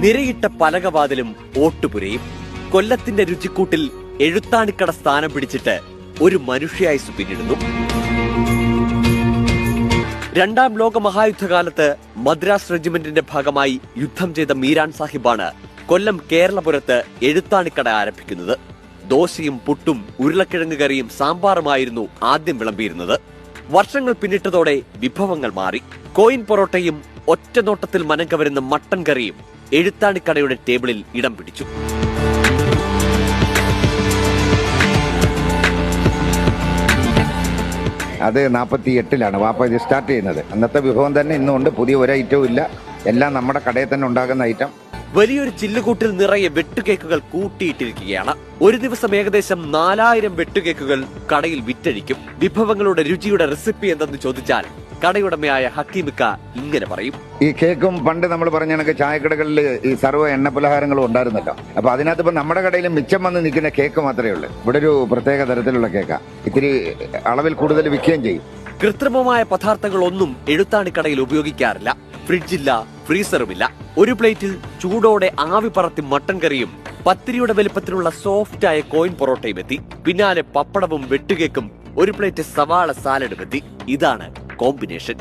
നിരയിട്ട പലകവാതിലും ഓട്ടുപുരയും കൊല്ലത്തിന്റെ രുചിക്കൂട്ടിൽ എഴുത്താണിക്കട സ്ഥാനം പിടിച്ചിട്ട് ഒരു മനുഷ്യായുസ് പിന്നിടുന്നു രണ്ടാം ലോക മഹായുദ്ധകാലത്ത് മദ്രാസ് റെജിമെന്റിന്റെ ഭാഗമായി യുദ്ധം ചെയ്ത മീരാൻ സാഹിബാണ് കൊല്ലം കേരളപുരത്ത് എഴുത്താണിക്കട ആരംഭിക്കുന്നത്. ദോശയും പുട്ടും ഉരുളക്കിഴങ്ങ് കറിയും സാമ്പാറുമായിരുന്നു ആദ്യം വിളമ്പിയിരുന്നത്. വർഷങ്ങൾ പിന്നിട്ടതോടെ വിഭവങ്ങൾ മാറി. കോയിൻ പൊറോട്ടയും ഒറ്റനോട്ടത്തിൽ മനം കവരുന്ന മട്ടൻ കറിയും എഴുത്താണിക്കടയുടെ ടേബിളിൽ ഇടം പിടിച്ചു. അത് നാൽപ്പത്തി എട്ടിലാണ് വാപ്പ ഇത് സ്റ്റാർട്ട് ചെയ്യുന്നത്. അന്നത്തെ വിഭവം തന്നെ ഇന്നുണ്ട്. പുതിയ ഒരു ഐറ്റവും ഇല്ല. എല്ലാം നമ്മുടെ കടയിൽ തന്നെ ഉണ്ടാകുന്ന ഐറ്റം വലിയൊരു ചില്ലുകൂട്ടിൽ നിറയെ വെട്ടുകേക്കുകൾ കൂട്ടിയിട്ടിരിക്കുകയാണ്. ഒരു ദിവസം ഏകദേശം നാലായിരം വെട്ടുകേക്കുകൾ കടയിൽ വിറ്റഴിക്കും. വിഭവങ്ങളുടെ രുചിയുടെ റെസിപ്പി എന്തെന്ന് ചോദിച്ചാൽ കടയുടമയായ ഹക്കീമിക്ക ഇങ്ങനെ പറയും. ഈ കേക്കും പണ്ട് നമ്മൾ പറഞ്ഞ കണക്ക് ചായക്കടകളിൽ ഈ സർവ എണ്ണ പലഹാരങ്ങളും ഉണ്ടായിരുന്നല്ലോ. അപ്പൊ അതിനകത്ത് ഇപ്പൊ നമ്മുടെ കടയിൽ മിച്ചം വന്ന് നിൽക്കുന്ന കേക്ക് മാത്രമേ ഉള്ളൂ. ഇവിടെ ഒരു പ്രത്യേക തരത്തിലുള്ള കേക്കാ. ഇത്തിരി അളവിൽ കൂടുതൽ വിൽക്കുകയും ചെയ്യും. കൃത്രിമമായ പദാർത്ഥങ്ങളൊന്നും എഴുത്താണിക്കടയിൽ ഉപയോഗിക്കാറില്ല. ഫ്രിഡ്ജില്ല ഫ്രീസറുമില്ല. ഒരു പ്ലേറ്റിൽ ചൂടോടെ ആവി പറത്തി മട്ടൻ കറിയും പത്തിരിയുടെ വലിപ്പത്തിലുള്ള ആയ കോയിൻ പൊറോട്ടയും എത്തി. പിന്നാലെ പപ്പടവും വെട്ടുകേക്കും ഒരു പ്ലേറ്റ് സവാള സാലഡും എത്തി. ഇതാണ് കോമ്പിനേഷൻ.